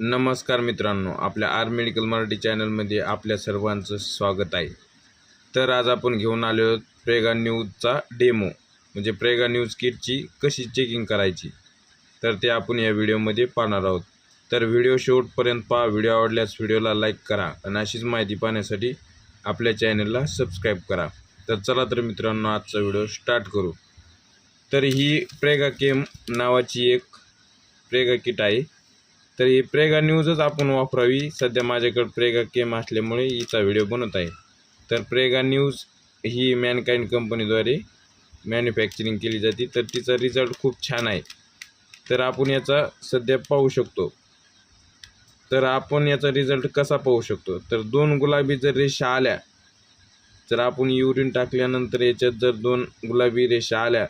नमस्कार मित्रांनो आपल्या आर मेडिकल मराठी चॅनलमध्ये आपल्या सर्वांचं स्वागत आहे. तर आज आपण घेऊन आलो आहोत प्रेगा न्यूजचा डेमो म्हणजे प्रेगा न्यूज किटची कशी चेकिंग करायची? तर ते आपण या व्हिडिओमध्ये पाहणार आहोत. तर व्हिडिओ शेवटपर्यंत पहा व्हिडिओ आवडल्यास व्हिडिओला लाईक करा आणि अशीच माहिती पाहण्यासाठी आपल्या चॅनलला सबस्क्राईब करा. तर चला तर मित्रांनो आजचा व्हिडिओ स्टार्ट करू. तर ही प्रेगा केम नावाची एक प्रेगा किट आहे. तर ही प्रेगा न्यूजच आपण वापरावी. सध्या माझ्याकडे प्रेगा केम असल्यामुळे हिचा व्हिडिओ बनवत आहे. तर प्रेगा न्यूज ही मॅनकाइंड कंपनीद्वारे मॅन्युफॅक्चरिंग केली जाते. तर तिचा रिझल्ट खूप छान आहे. तर आपण याचा सध्या पाहू शकतो. तर आपण याचा रिझल्ट कसा पाहू शकतो? तर दोन गुलाबी जर रेषा आल्या जर आपण युरिन टाकल्यानंतर याच्यात जर दोन गुलाबी रेषा आल्या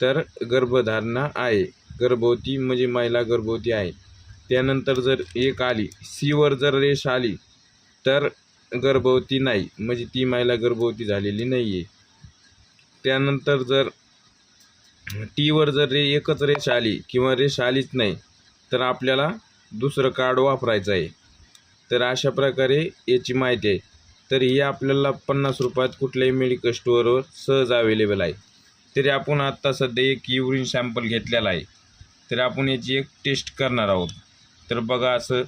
तर गर्भधारणा आहे. गर्भवती म्हणजे महिला गर्भवती आहे. त्यानंतर जर एक आली सीवर जर रेष आली तर गर्भवती नाही. म्हणजे ती महिला गर्भवती झालेली नाही आहे त्यानंतर जर टीवर जर रे एकच रेष आली किंवा रेष आलीच नाही तर आपल्याला दुसरं कार्ड वापरायचं आहे. तर अशा प्रकारे याची माहिती आहे. तर ही आपल्याला पन्नास रुपयात कुठल्याही मेडिकल स्टोअरवर सहज अवेलेबल आहे. तरी आपण आत्ता सध्या एक युरिन सॅम्पल घेतलेला आहे. तर आपण याची एक टेस्ट करणार आहोत. तर बघा असं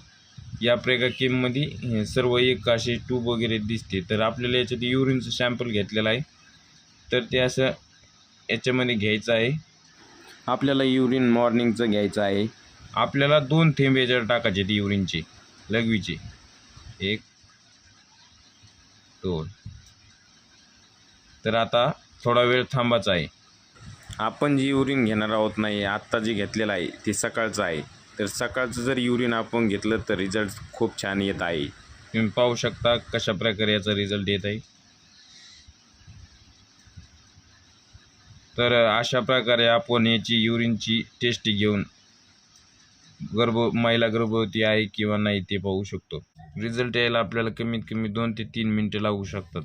या प्रेगा केममध्ये हे सर्व एक असे ट्यूब वगैरे दिसते. तर आपल्याला याच्यात युरिनचं सॅम्पल घेतलेलं आहे. तर ते असं याच्यामध्ये घ्यायचं आहे. आपल्याला युरिन मॉर्निंगचं घ्यायचं आहे. आपल्याला दोन थेंब याच्यावर टाकायचे ते युरिनचे लघवीचे एक दोन. तर आता थोडा वेळ थांबायचा आहे. आपण जी युरिन घेणार आहोत नाही आत्ता जे घेतलेलं आहे ते सकाळचं आहे. तर सकाळचं जर युरिन आपण घेतलं तर रिझल्ट खूप छान येत आहे. तुम्ही पाहू शकता कशा प्रकारे याचा रिझल्ट येत आहे. तर अशा प्रकारे आपण याची युरिनची टेस्ट घेऊन गर्भ महिला गर्भवती आहे किंवा नाही ते पाहू शकतो. रिझल्ट यायला आपल्याला कमीत कमी दोन ते तीन मिनटं लागू शकतात.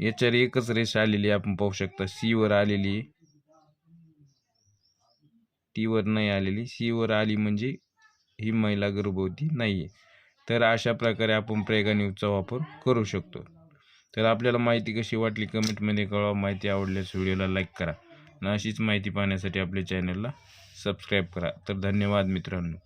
याच्यावर एकच रेष आलेली आपण पाहू शकता. सी वर आलेली. टी वर नाही आलेली. सी वर आली म्हणजे ही महिला गर्भवती नाही आहे तर अशा प्रकारे आपण प्रेगा न्यूजचा वापर करू शकतो. तर आपल्याला माहिती कशी वाटली कमेंटमध्ये कळवा. माहिती आवडल्यास व्हिडिओला लाईक करा. आणि अशीच माहिती पाहण्यासाठी आपल्या चॅनलला सबस्क्राईब करा. तर धन्यवाद मित्रांनो.